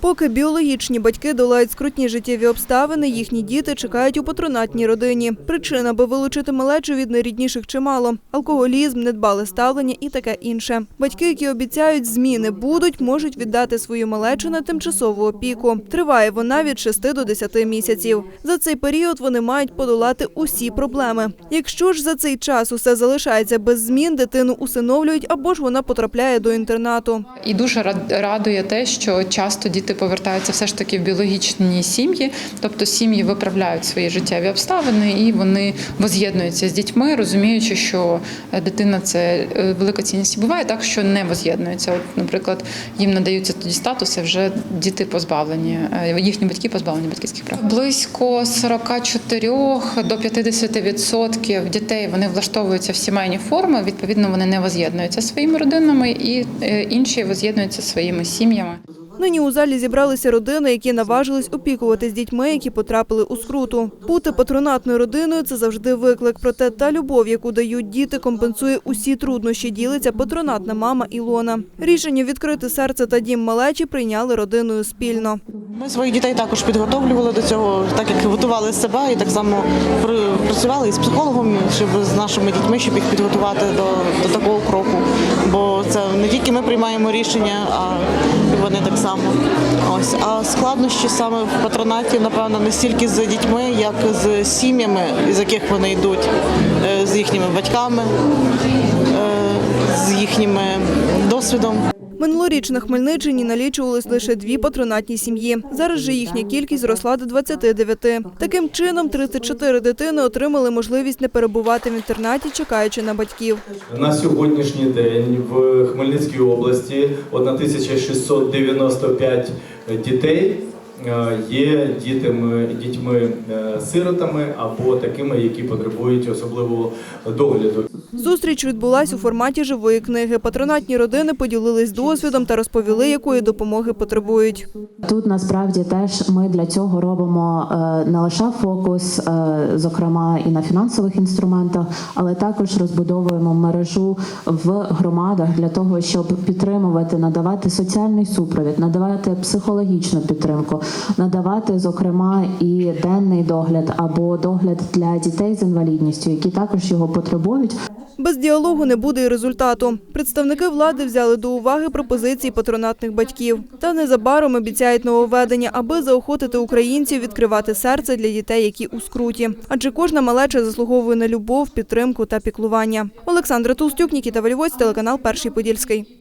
Поки біологічні батьки долають скрутні життєві обставини, їхні діти чекають у патронатній родині. Причин, аби вилучити малечу від найрідніших чимало: алкоголізм, недбале ставлення і таке інше. Батьки, які обіцяють, зміни будуть, можуть віддати свою малечу на тимчасову опіку. Триває вона від 6 до 10 місяців. За цей період вони мають подолати усі проблеми. Якщо ж за цей час усе залишається без змін, дитину усиновлюють або ж вона потрапляє до інтернату. І дуже рад- радує те, що часто діти повертаються все ж таки в біологічні сім'ї, тобто сім'ї виправляють свої життєві обставини і вони воз'єднуються з дітьми, розуміючи, що е, дитина це е, велика цінність. Буває так, що не воз'єднуються. От, наприклад, їм надаються тоді статуси, вже діти позбавлені, е, їхні батьки позбавлені батьківських прав. Близько 44 до 50% дітей вони влаштовуються в сімейні форми. Відповідно, вони не воз'єднуються своїми родинами, і інші воз'єднуються своїми сім'ями. Нині у залі зібралися родини, які наважились опікуватись дітьми, які потрапили у скруту. Бути патронатною родиною це завжди виклик. Проте та любов, яку дають діти, компенсує усі труднощі. Ділиться патронатна мама Ілона. Рішення відкрити серце та дім малечі прийняли родиною спільно. Ми своїх дітей також підготовлювали до цього, так як готували себе і так само пр- працювали із психологом, щоб з нашими дітьми, щоб їх підготувати до, до такого кроку. Бо це не тільки ми приймаємо рішення, а так само. Ось а складнощі саме в патронаті, напевно, не стільки з дітьми, як з сім'ями, з яких вони йдуть, е, з їхніми батьками, е, з їхніми досвідом. Минулоріч на Хмельниччині налічувались лише дві патронатні сім'ї. Зараз же їхня кількість зросла до 29. Таким чином, 34 дитини отримали можливість не перебувати в інтернаті, чекаючи на батьків. На сьогоднішній день в Хмельницькій області 1695 дітей є дітьми, дітьми е, сиротами або такими, які потребують особливого догляду. Зустріч відбулась у форматі живої книги. Патронатні родини поділились досвідом та розповіли, якої допомоги потребують. Тут насправді теж ми для цього робимо е, не лише фокус, е, зокрема і на фінансових інструментах, але також розбудовуємо мережу в громадах для того, щоб підтримувати, надавати соціальний супровід, надавати психологічну підтримку, надавати зокрема і денний догляд або догляд для дітей з інвалідністю, які також його потребують. Без діалогу не буде і результату. Представники влади взяли до уваги пропозиції патронатних батьків. Та незабаром обіцяють нововведення, аби заохотити українців відкривати серце для дітей, які у скруті. Адже кожна малеча заслуговує на любов, підтримку та піклування. Олександра Толстюк, Нікіта Валівоць, телеканал Перший Подільський.